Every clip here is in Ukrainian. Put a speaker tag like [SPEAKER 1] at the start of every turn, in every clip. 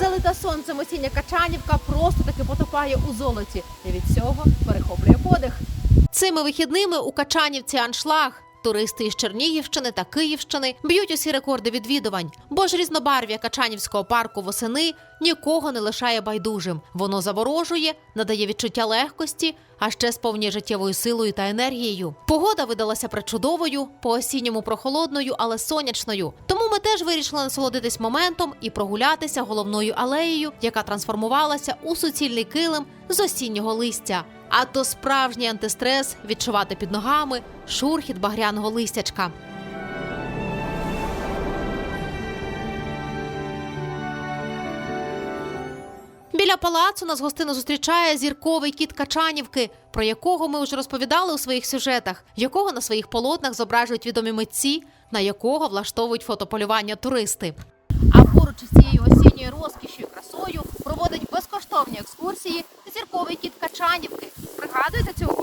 [SPEAKER 1] Залита сонцем осіння Качанівка просто таки потопає у золоті і від цього перехоплює подих. Цими вихідними у Качанівці аншлаг. Туристи із Чернігівщини та Київщини б'ють усі рекорди відвідувань, бо ж різнобарв'я Качанівського парку восени нікого не лишає байдужим. Воно заворожує, надає відчуття легкості, а ще сповнює життєвою силою та енергією. Погода видалася причудовою, по осінньому прохолодною, але сонячною. Тому ми теж вирішили насолодитись моментом і прогулятися головною алеєю, яка трансформувалася у суцільний килим з осіннього листя. А то справжній антистрес відчувати під ногами шурхіт багряного листячка. Біля палацу нас гостину зустрічає зірковий кіт Качанівки, про якого ми вже розповідали у своїх сюжетах, якого на своїх полотнах зображують відомі митці, на якого влаштовують фотополювання туристи. А поруч із цією осінньою розкішю і красою проводить безкоштовні екскурсії зірковий кіт Качанівки. Пригадуєте цього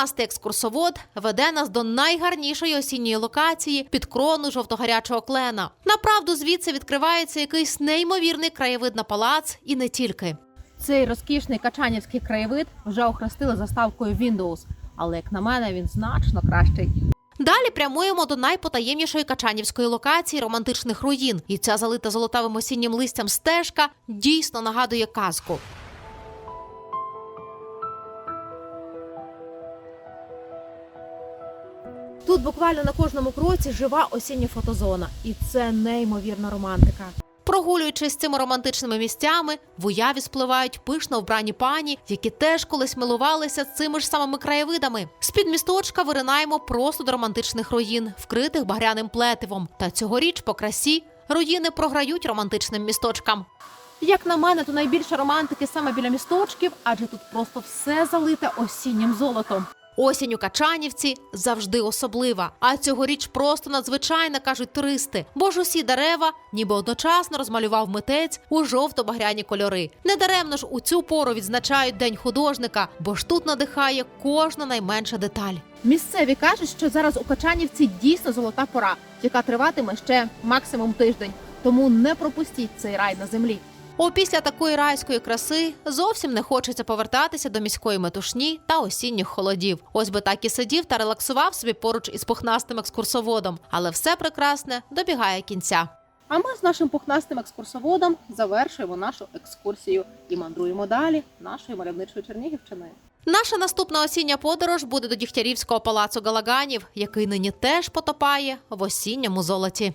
[SPEAKER 1] гостя? Пухнастий екскурсовод веде нас до найгарнішої осінньої локації під крону жовтогарячого клена. Направду звідси відкривається якийсь неймовірний краєвид на палац і не тільки. Цей розкішний качанівський краєвид вже охрестили заставкою Windows, але як на мене, він значно кращий. Далі прямуємо до найпотаємнішої качанівської локації романтичних руїн, і ця залита золотавим осіннім листям стежка дійсно нагадує казку. Тут буквально на кожному кроці жива осіння фотозона, і це неймовірна романтика. Прогулюючись цими романтичними місцями, в уяві спливають пишно вбрані пані, які теж колись милувалися цими ж самими краєвидами. З під місточка виринаємо просто до романтичних руїн, вкритих багряним плетивом. Та цьогоріч по красі руїни програють романтичним місточкам. Як на мене, то найбільше романтики саме біля місточків, адже тут просто все залите осіннім золотом. Осінь у Качанівці завжди особлива, а цьогоріч просто надзвичайна, кажуть туристи. Бо ж усі дерева, ніби одночасно розмалював митець у жовто-багряні кольори. Недаремно ж у цю пору відзначають день художника, бо ж тут надихає кожна найменша деталь. Місцеві кажуть, що зараз у Качанівці дійсно золота пора, яка триватиме ще максимум тиждень. Тому не пропустіть цей рай на землі. Опісля такої райської краси зовсім не хочеться повертатися до міської метушні та осінніх холодів. Ось би так і сидів та релаксував собі поруч із пухнастим екскурсоводом, але все прекрасне добігає кінця. А ми з нашим пухнастим екскурсоводом завершуємо нашу екскурсію і мандруємо далі нашою мальовничою Чернігівщиною. Наша наступна осіння подорож буде до Дігтярівського палацу Галаганів, який нині теж потопає в осінньому золоті.